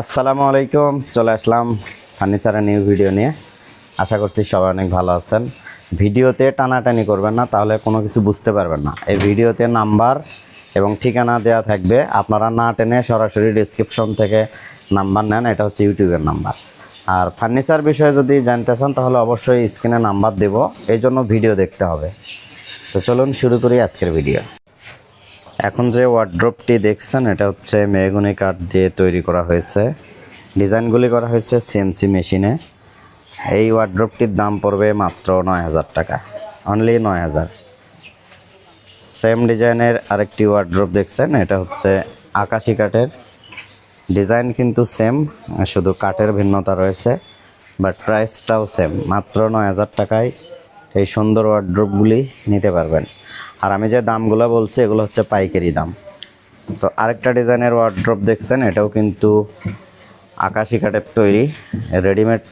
আসসালামু আলাইকুম, চলে আসলাম ফার্নিচারের নিউ ভিডিও নিয়ে। আশা করছি সবাই অনেক ভালো আছেন। ভিডিওতে টানাটানি করবেন না, তাহলে কোনো কিছু বুঝতে পারবেন না। এই ভিডিওতে নাম্বার এবং ঠিকানা দেওয়া থাকবে। আপনারা না টেনে সরাসরি ডিসক্রিপশন থেকে নাম্বার নেন, এটা হচ্ছে ইউটিউবের নাম্বার। আর ফার্নিচার বিষয়ে যদি জানতে চান, তাহলে অবশ্যই স্ক্রিনে নাম্বার দেব। এই জন্য ভিডিও দেখতে হবে। তো চলুন শুরু করি আজকের ভিডিও এখন যে ওয়ার্ড্রপটি দেখছেন, এটা হচ্ছে মেহগুনি কাঠ দিয়ে তৈরি করা হয়েছে। ডিজাইনগুলি করা হয়েছে সিএমসি মেশিনে এই ওয়ার্ড্রপটির দাম পড়বে মাত্র নয় হাজার টাকা। অনলি নয় হাজার। সেম ডিজাইনের আরেকটি ওয়ার্ড্রপ দেখছেন, এটা হচ্ছে আকাশি কাঠের। ডিজাইন কিন্তু সেম শুধু কাঠের ভিন্নতা রয়েছে বাট প্রাইসটাও সেম মাত্র নয় হাজার টাকায় এই সুন্দর ওয়ার্ড্রপগুলি নিতে পারবেন। আর আমি যে দামগুলো বলছি, এগুলো হচ্ছে পাইকারি দাম। তো আরেকটা ডিজাইনের ওয়ার্ড্রপ দেখছেন, এটাও কিন্তু আকাশি কাঠের তৈরি। রেডিমেড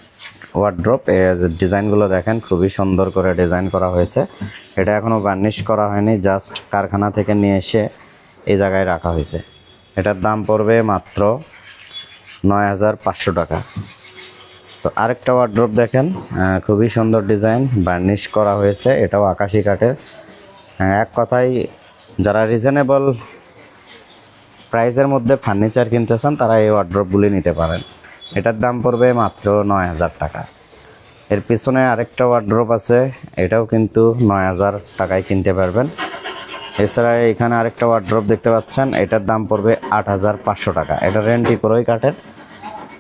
ওয়ার্ড্রপ ডিজাইনগুলো দেখেন, খুবই সুন্দর করে ডিজাইন করা হয়েছে। এটা এখনও বার্নিশ করা হয়নি, জাস্ট কারখানা থেকে নিয়ে এসে এই জায়গায় রাখা হয়েছে। এটার দাম পড়বে মাত্র নয় হাজার পাঁচশো টাকা। তো আরেকটা ওয়ার্ড্রপ দেখেন খুবই সুন্দর ডিজাইন, বার্নিশ করা হয়েছে, এটাও আকাশি কাঠের। এক কথায় যারা রিজনেবল প্রাইসের মধ্যে ফার্নিচার কিনতে চান তারা এই ওয়ার্ড্রপগুলি নিতে পারেন। এটার দাম পড়বে মাত্র নয় হাজার টাকা। এর পিছনে আরেকটা ওয়ার্ড্রপ আছে, এটাও কিন্তু নয় হাজার টাকায় কিনতে পারবেন। এছাড়া এখানে আরেকটা ওয়ার্ড্রপ দেখতে পাচ্ছেন, এটার দাম পড়বে আট হাজার পাঁচশো টাকা। এটা রেন্টি করেই কাঠের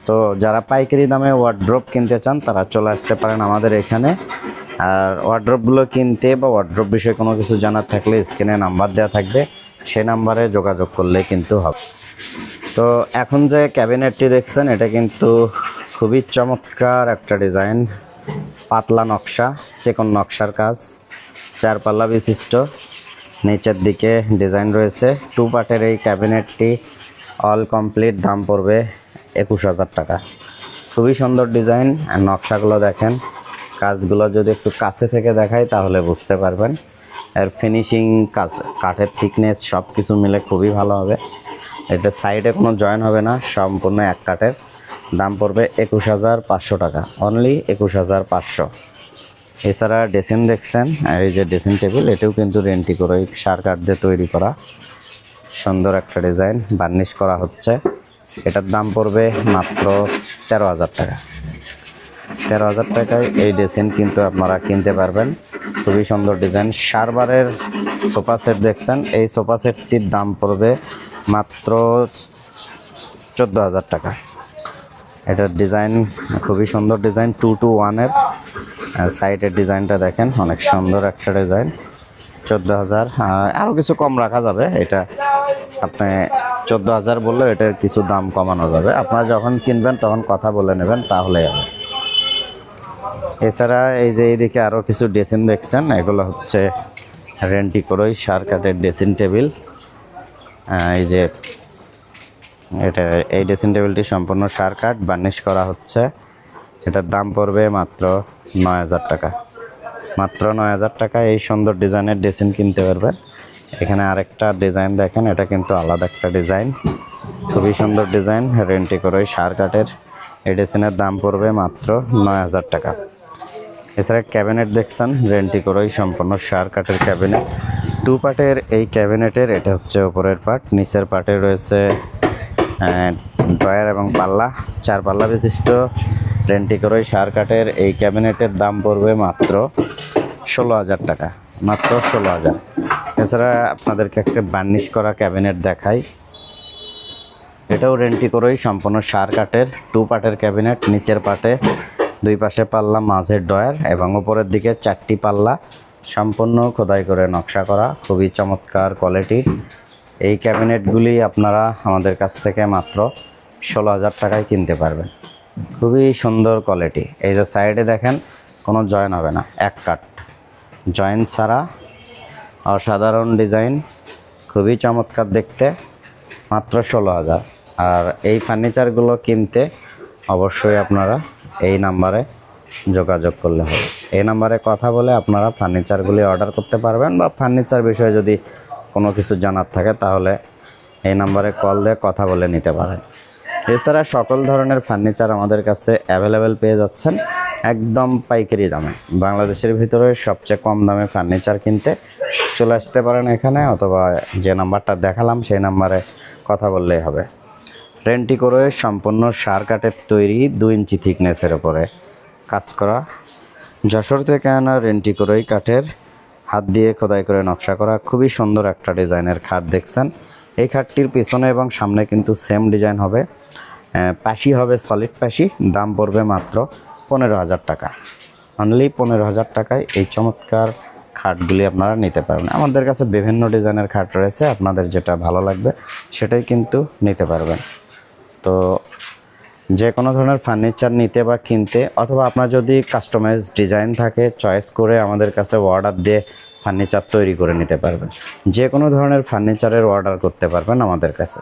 তো যারা পাইকারি দামে ওয়ার্ড্রপ কিনতে চান, তারা চলে আসতে পারেন আমাদের এখানে। আর ওয়ার্ড্রপগুলো কিনতে বা ওয়ার্ড্রপ বিষয়ে কোনো কিছু জানার থাকলে স্ক্রিনে নাম্বার দেওয়া থাকবে। সেই নাম্বারে যোগাযোগ করলে কিন্তু হবে। তো এখন যে ক্যাবিনেটটি দেখছেন, এটা কিন্তু খুবই চমৎকার একটা ডিজাইন পাতলা নকশা, চেকন নকশার কাজ। চার পাল্লা বিশিষ্ট। নিচের দিকে ডিজাইন রয়েছে। টু পার্টের এই ক্যাবিনেটটি অল কমপ্লিট দাম পড়বে একুশ হাজার টাকা। খুবই সুন্দর ডিজাইন আর নকশাগুলো দেখেন কাজগুলো যদি একটু কাছে থেকে দেখাই, তাহলে বুঝতে পারবেন। এর ফিনিশিং কাজ, কাঠের থিকনেস সব কিছু মিলে খুবই ভালো হবে। এটা সাইডে কোনো জয়েন হবে না, সম্পূর্ণ এক কাঠের। দাম পড়বে একুশ হাজার পাঁচশো টাকা অনলি একুশ হাজার পাঁচশো। এছাড়া ড্রেসিং দেখছেন, আর এই যে ড্রেসিং টেবিল এটাও কিন্তু রেন্টি করে, সার কাঠ দিয়ে তৈরি করা। সুন্দর একটা ডিজাইন বার্নিশ করা হচ্ছে। এটার দাম পড়বে মাত্র তেরো হাজার টাকা। তেরো হাজার টাকায় এই ড্রেসিং কিন্তু আপনারা কিনতে পারবেন। খুবই সুন্দর ডিজাইন। সারবারের সোফা সেট দেখছেন। এই সোফা সেটটির দাম পড়বে মাত্র চোদ্দ হাজার টাকা। এটার ডিজাইন খুবই সুন্দর ডিজাইন, টু টু ওয়ানের সাইডের ডিজাইনটা দেখেন, অনেক সুন্দর একটা ডিজাইন। চোদ্দ হাজার আরও কিছু কম রাখা যাবে। এটা আপনি চোদ্দ হাজার বললেও এটার কিছু দাম কমানো যাবে। আপনারা যখন কিনবেন তখন কথা বলে নেবেন তাহলে হবে। এছাড়া এই যে এইদিকে আরও কিছু ড্রেসিং দেখছেন, এগুলো হচ্ছে রেন্টি করোই সার কাঠের ড্রেসিং টেবিল। এই যে এটা, এই ড্রেসিং টেবিলটি সম্পূর্ণ সার কাঠ, বার্নিশ করা হচ্ছে। এটার দাম পড়বে মাত্র নয় হাজার টাকা। মাত্র নয় হাজার টাকা এই সুন্দর ডিজাইনের ড্রেসিং কিনতে পারবেন। এখানে আরেকটা ডিজাইন দেখেন, এটা কিন্তু আলাদা একটা ডিজাইন। খুবই সুন্দর ডিজাইন, রেন্টি করে সার কাঠের। এই ড্রেসিনের দাম পড়বে মাত্র নয় হাজার টাকা। এছাড়া ক্যাবিনেট দেখছেন, রেন্টি করেই সম্পূর্ণ সার কাঠের ক্যাবিনেট। টু পার্টের এই ক্যাবিনেটের, এটা হচ্ছে ওপরের পার্ট, নিচের পার্টে রয়েছে ড্রয়ার এবং পাল্লা। চার পাল্লা বিশিষ্ট, রেন্টি করেই সার কাঠের এই ক্যাবিনেটের দাম পড়বে মাত্র ষোলো হাজার টাকা, মাত্র ষোলো হাজার। এছাড়া আপনাদেরকে একটা বার্নিশ করা ক্যাবিনেট দেখাই। এটাও রেন্টি করেই, সম্পূর্ণ সার কাঠের টু পার্টের ক্যাবিনেট নিচের পাটে দুই পাশে পাল্লা, মাঝের ডয়ার এবং উপরের দিকে চারটি পাল্লা, সম্পূর্ণ খোদাই করে নকশা করা, খুবই চমৎকার কোয়ালিটির এই ক্যাবিনেটগুলি আপনারা আমাদের কাছ থেকে মাত্র ষোলো হাজার টাকায় কিনতে পারবেন। খুবই সুন্দর কোয়ালিটি এই যে সাইডে দেখেন, কোনো জয়েন হবে না, এক কাট জয়েন ছাড়া অসাধারণ ডিজাইন খুবই চমৎকার দেখতে, মাত্র ষোলো হাজার। আর এই ফার্নিচারগুলো কিনতে অবশ্যই আপনারা এই নাম্বারে যোগাযোগ করলে হবে। এই নাম্বারে কথা বলে আপনারা ফার্নিচারগুলি অর্ডার করতে পারবেন বা ফার্নিচার বিষয়ে যদি কোনো কিছু জানার থাকে তাহলে এই নাম্বারে কল দিয়ে কথা বলে নিতে পারেন। এছাড়া সকল ধরনের ফার্নিচার আমাদের কাছে অ্যাভেলেবেল পেয়ে যাচ্ছেন একদম পাইকারি দামে। বাংলাদেশের ভিতরে সবচেয়ে কম দামে ফার্নিচার কিনতে চলে আসতে পারেন এখানে অথবা যে নাম্বারটা দেখালাম সেই নাম্বারে কথা বললেই হবে। রেন্টি করে সম্পূর্ণ সার কাঠের তৈরি দু ইঞ্চি থিকনেসের উপরে। কাজ করা। যশোর থেকে আনা রেন্টি করেই কাঠের হাত দিয়ে খোদাই করে নকশা করা। খুবই সুন্দর একটা ডিজাইনের খাট দেখছেন। এই খাটটির পিছনে এবং সামনে কিন্তু সেম ডিজাইন হবে। পাশি হবে সলিড পাশি দাম পড়বে মাত্র পনেরো হাজার টাকা। অনলি পনেরো হাজার টাকায় এই চমৎকার খাটগুলি আপনারা নিতে পারবেন। আমাদের কাছে বিভিন্ন ডিজাইনের খাট রয়েছে। আপনাদের যেটা ভালো লাগবে সেটাই কিন্তু নিতে পারবেন। তো যে কোনো ধরনের ফার্নিচার নিতে বা কিনতে অথবা আপনার যদি কাস্টমাইজ ডিজাইন থাকে চয়েস করে আমাদের কাছে অর্ডার দিয়ে ফার্নিচার তৈরি করে নিতে পারবেন। যে কোনো ধরনের ফার্নিচারের অর্ডার করতে পারবেন আমাদের কাছে।